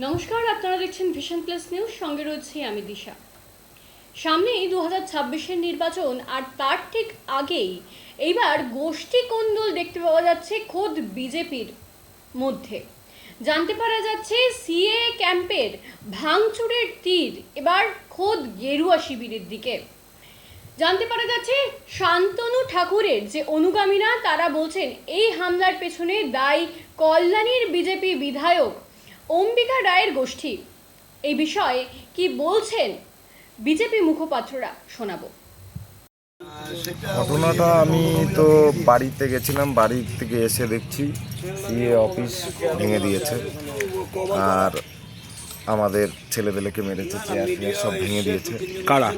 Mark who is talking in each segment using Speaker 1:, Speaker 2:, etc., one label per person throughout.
Speaker 1: নমস্কার, আপনারা দেখছেন ভিশন প্লাস নিউজ সঙ্গে রয়েছে আমি দিশা। সামনেই দু হাজার ছাব্বিশের নির্বাচন, আর তার ঠিক আগেই এইবার গোষ্ঠী কোন্দল দেখতে পাওয়া যাচ্ছে খোদ বিজেপির মধ্যে। জানতে পারা যাচ্ছে, সিএ ক্যাম্পের ভাঙচুরের তীর, এবার খোদ গেরুয়া শিবিরের দিকে। জানতে পারা যাচ্ছে, শান্তনু ঠাকুরের যে অনুগামীরা, তারা বলছেন, এই হামলার পেছনে দায়ী কল্যাণীর বিজেপি বিধায়ক অম্বিকা রায়ের গোষ্ঠী। এই বিষয়ে কি বলছেন বিজেপি মুখপাত্ররা শোনাবো।
Speaker 2: ঘটনাটা আমি তো বাড়িতে গেছিলাম বাড়ি থেকে এসে দেখছি সিএ অফিস ভেঙে দিয়েছে। আর আমাদের ছেলেদেরকে মেরেছে চেয়ার সব ভেঙে দিয়েছে।
Speaker 3: কারা?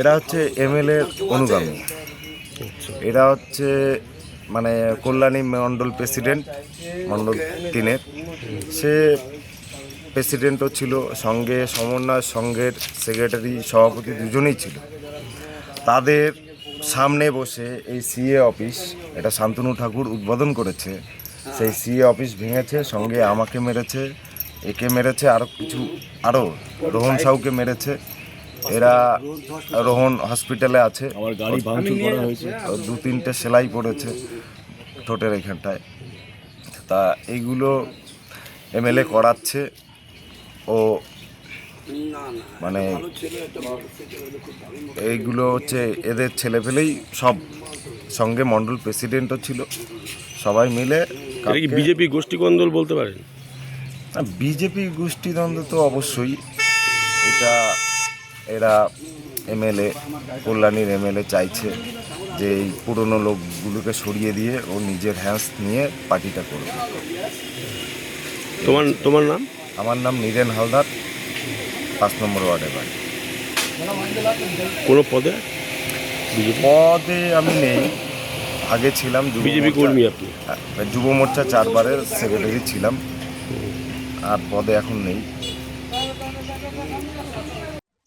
Speaker 2: এরা হচ্ছে এমএলএ অনুগামী। এরা হচ্ছে মানে কল্যাণী মণ্ডল প্রেসিডেন্ট মণ্ডল তিনের। সে প্রেসিডেন্টও ছিল সঙ্গে সমন্বয় সংঘের সেক্রেটারি সভাপতি দুজনেই ছিল। তাদের সামনে বসে এই সিএ অফিস এটা শান্তনু ঠাকুর উদ্বোধন করেছে। সেই সিএ অফিস ভেঙেছে সঙ্গে আমাকে মেরেছে একে মেরেছে আরও কিছু আরও রোহন সাউকে মেরেছে। এরা রোহন হসপিটালে আছে। দু তিনটে সেলাই পড়েছে ঠোঁটের এখানটায়। তা এইগুলো এমএলএ করাচ্ছে। ও মানে এইগুলো হচ্ছে এদের ছেলে ছেলেপেলেই সব সঙ্গে মণ্ডল প্রেসিডেন্টও ছিল। সবাই মিলে
Speaker 3: বিজেপি গোষ্ঠী কন্দল বলতে পারেন?
Speaker 2: বিজেপি গোষ্ঠীদ্বন্দ্ব তো অবশ্যই। এটা এরা এমএলএ কল্যাণীর এমএলএ চাইছে যে এই পুরনো লোকগুলোকে সরিয়ে দিয়ে ও নিজের হ্যান্স নিয়ে পার্টিটা করবে
Speaker 3: তোমার তোমার নাম?
Speaker 2: আমার নাম নীরেন হালদার পাঁচ নম্বর ওয়ার্ডে বাড়ি।
Speaker 3: কোনো পদে?
Speaker 2: পদে আমি নেই আগে ছিলাম যুব
Speaker 3: বিজেপি কর্মী আপনি?
Speaker 2: হ্যাঁ, যুব মোর্চা চারবারের সেক্রেটারি ছিলাম আর পদে এখন নেই।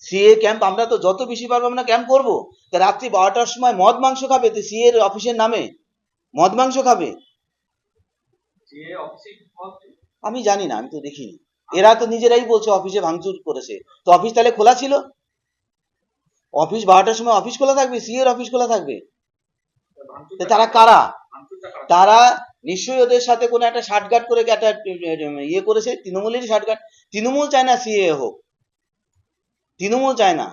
Speaker 4: সিএ ক্যাম্প আমরা তো যত বেশি পারব আমরা ক্যাম্প করব। তা রাত্রি বারোটার সময় মদ মাংস খাবে তো সিএ এর অফিসের নামে? মদ মাংস খাবে? আমি জানি না আমি তো দেখিনি। এরা তো নিজেরাই বলছে অফিসে ভাঙচুর করেছে। তো অফিস তাহলে খোলা ছিল? অফিস বারোটার সময় অফিস খোলা থাকবে? সিএ এর অফিস খোলা থাকবে? তারা কারা? তারা নিশ্চয়ই ওদের সাথে কোনো একটা শার্টগাট করে একটা ইয়ে করেছে? তৃণমূলেরই শার্টগাট তৃণমূল চায় না সিএ হোক। তৃণমূল চায় না।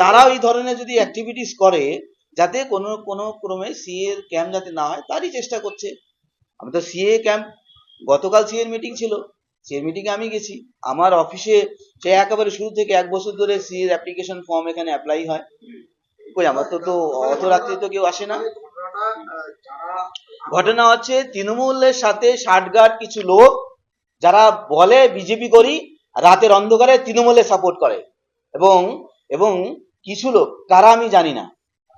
Speaker 4: তারা এই ধরনের যদি অ্যাক্টিভিটিস করে, যাতে কোনো কোনো ক্রমে সিএ এর ক্যাম্প যাতে না হয়, তারই চেষ্টা করছে। আমি তো সিএ ক্যাম্প গতকাল সিএ এর মিটিং ছিল। সিএ মিটিংয়ে আমি গেছি, আমার অফিসে সে একেবারে শুরু থেকে এক বছর ধরে সিএ এর অ্যাপ্লিকেশন ফর্ম এখানে অ্যাপ্লাই হয়। কই, আমার তো তো অত রাত্রি তো কেউ আসে না। ঘটনা হচ্ছে, তৃণমূলের সাথে ষাটগার্ড কিছু লোক, যারা বলে বিজেপি করি, রাতের অন্ধকারে তৃণমূলে সাপোর্ট করে। এবং এবং কিছু লোক, কারা আমি জানি না।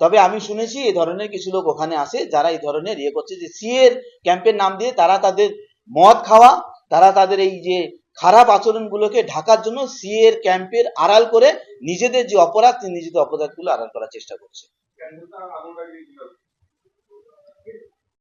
Speaker 4: তবে আমি শুনেছি এই ধরনের কিছু লোক ওখানে আসে, যারা এই ধরনের ইয়ে করছে যে সিএর ক্যাম্পের নাম দিয়ে তারা তাদের মদ খাওয়া তারা তাদের এই যে খারাপ আচরণগুলোকে ঢাকার জন্য সিএর ক্যাম্পের আড়াল করে নিজেদের যে অপরাধ নিজেদের অপরাধগুলো আড়াল করার চেষ্টা করছে